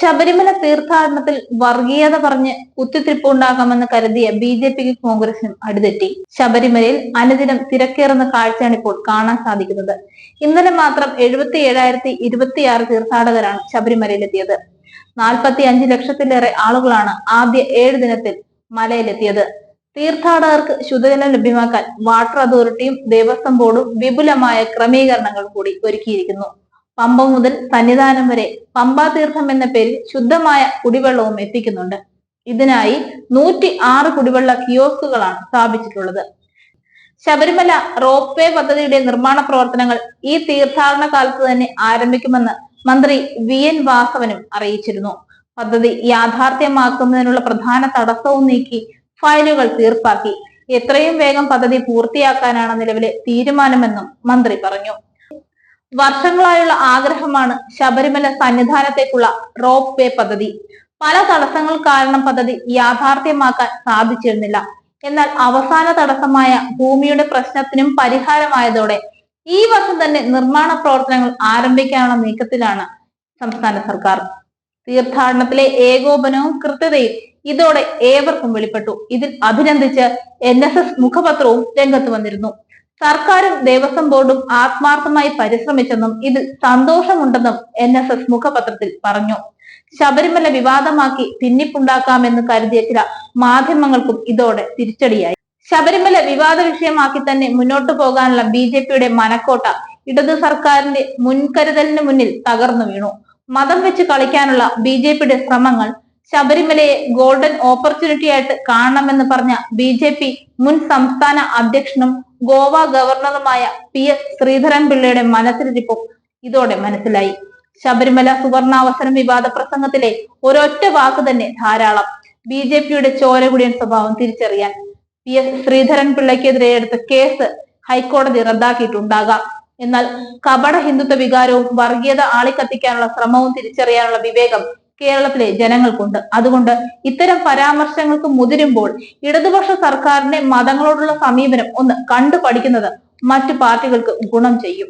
ശബരിമല തീർത്ഥാടനത്തിൽ വർഗീയത പറഞ്ഞ് കുത്തിത്തിരിപ്പുണ്ടാക്കാമെന്ന് കരുതിയ ബി ജെ പിക്ക് കോൺഗ്രസിനും അടിതെറ്റി. ശബരിമലയിൽ അനുദിനം തിരക്കേറുന്ന കാഴ്ചയാണ് ഇപ്പോൾ കാണാൻ സാധിക്കുന്നത്. ഇന്നലെ മാത്രം എഴുപത്തി ഏഴായിരത്തി ഇരുപത്തിയാറ് തീർത്ഥാടകരാണ് ശബരിമലയിലെത്തിയത്. നാൽപ്പത്തി അഞ്ച് ലക്ഷത്തിലേറെ ആളുകളാണ് ആദ്യ ഏഴ് ദിനത്തിൽ മലയിലെത്തിയത്. തീർത്ഥാടകർക്ക് ശുദ്ധജലം ലഭ്യമാക്കാൻ വാട്ടർ അതോറിറ്റിയും ദേവസ്വം ബോർഡും വിപുലമായ ക്രമീകരണങ്ങൾ കൂടി ഒരുക്കിയിരിക്കുന്നു. പമ്പ മുതൽ സന്നിധാനം വരെ പമ്പാ തീർത്ഥം എന്ന പേരിൽ ശുദ്ധമായ കുടിവെള്ളവും എത്തിക്കുന്നുണ്ട്. ഇതിനായി നൂറ്റി ആറ് കുടിവെള്ള കിയോസ്കുകളാണ് സ്ഥാപിച്ചിട്ടുള്ളത്. ശബരിമല റോപ്പ് വേ പദ്ധതിയുടെ നിർമ്മാണ പ്രവർത്തനങ്ങൾ ഈ തീർത്ഥാടന കാലത്ത് തന്നെ ആരംഭിക്കുമെന്ന് മന്ത്രി വി എൻ വാസവനും അറിയിച്ചിരുന്നു. പദ്ധതി യാഥാർത്ഥ്യമാക്കുന്നതിനുള്ള പ്രധാന തടസ്സവും നീക്കി ഫയലുകൾ തീർപ്പാക്കി. എത്രയും വേഗം പദ്ധതി പൂർത്തിയാക്കാനാണ് നിലവിലെ തീരുമാനമെന്നും മന്ത്രി പറഞ്ഞു. വർഷങ്ങളായുള്ള ആഗ്രഹമാണ് ശബരിമല സന്നിധാനത്തേക്കുള്ള റോപ്പ് വേ പദ്ധതി. പല തടസ്സങ്ങൾ കാരണം പദ്ധതി യാഥാർത്ഥ്യമാക്കാൻ സാധിച്ചിരുന്നില്ല. എന്നാൽ അവസാന തടസ്സമായ ഭൂമിയുടെ പ്രശ്നത്തിനും പരിഹാരമായതോടെ ഈ വർഷം തന്നെ നിർമ്മാണ പ്രവർത്തനങ്ങൾ ആരംഭിക്കാനുള്ള നീക്കത്തിലാണ് സംസ്ഥാന സർക്കാർ. തീർത്ഥാടനത്തിലെ ഏകോപനവും കൃത്യതയും ഇതോടെ ഏവർക്കും വെളിപ്പെട്ടു. ഇതിൽ അഭിനന്ദിച്ച് എൻ മുഖപത്രവും രംഗത്ത് വന്നിരുന്നു. സർക്കാരും ദേവസ്വം ബോർഡും ആത്മാർത്ഥമായി പരിശ്രമിച്ചെന്നും ഇതിൽ സന്തോഷമുണ്ടെന്നും എൻ എസ് എസ് മുഖപത്രത്തിൽ പറഞ്ഞു. ശബരിമല വിവാദമാക്കി ഭിന്നിപ്പുണ്ടാക്കാമെന്ന് കരുതിയ ചില മാധ്യമങ്ങൾക്കും ഇതോടെ തിരിച്ചടിയായി. ശബരിമല വിവാദ വിഷയമാക്കി തന്നെ മുന്നോട്ടു പോകാനുള്ള ബി ജെ പിയുടെ മനക്കോട്ട ഇടതു സർക്കാരിന്റെ മുൻകരുതലിന് മുന്നിൽ തകർന്നു വീണു. മതം വെച്ച് കളിക്കാനുള്ള ബി ജെ പിയുടെ ശ്രമങ്ങൾ ശബരിമലയെ ഗോൾഡൻ ഓപ്പർച്യൂണിറ്റി ആയിട്ട് കാണണമെന്ന് പറഞ്ഞ ബി ജെ പി മുൻ സംസ്ഥാന അധ്യക്ഷനും ഗോവ ഗവർണറുമായ പി എസ് ശ്രീധരൻ പിള്ളയുടെ മനസ്സിലിരിപ്പും ഇതോടെ മനസ്സിലായി. ശബരിമല സുവർണാവസരം വിവാദ പ്രസംഗത്തിലെ ഒരൊറ്റ വാക്ക് തന്നെ ധാരാളം. ബി ജെ പിയുടെ ചോരകുടിയൻ സ്വഭാവം തിരിച്ചറിയാൻ പി എസ് ശ്രീധരൻ പിള്ളയ്ക്കെതിരെ എടുത്ത കേസ് ഹൈക്കോടതി റദ്ദാക്കിയിട്ടുണ്ടാകാം. എന്നാൽ കപട ഹിന്ദുത്വ വികാരവും വർഗീയത ആളിക്കത്തിക്കാനുള്ള ശ്രമവും തിരിച്ചറിയാനുള്ള വിവേകം കേരളത്തിലെ ജനങ്ങൾക്കുണ്ട്. അതുകൊണ്ട് ഇത്തരം പരാമർശങ്ങൾക്ക് മുതിരുമ്പോൾ ഇടതുപക്ഷ സർക്കാരിന്റെ മതങ്ങളോടുള്ള സമീപനം ഒന്ന് കണ്ടു പഠിക്കുന്നത് മറ്റു പാർട്ടികൾക്ക് ഗുണം ചെയ്യും.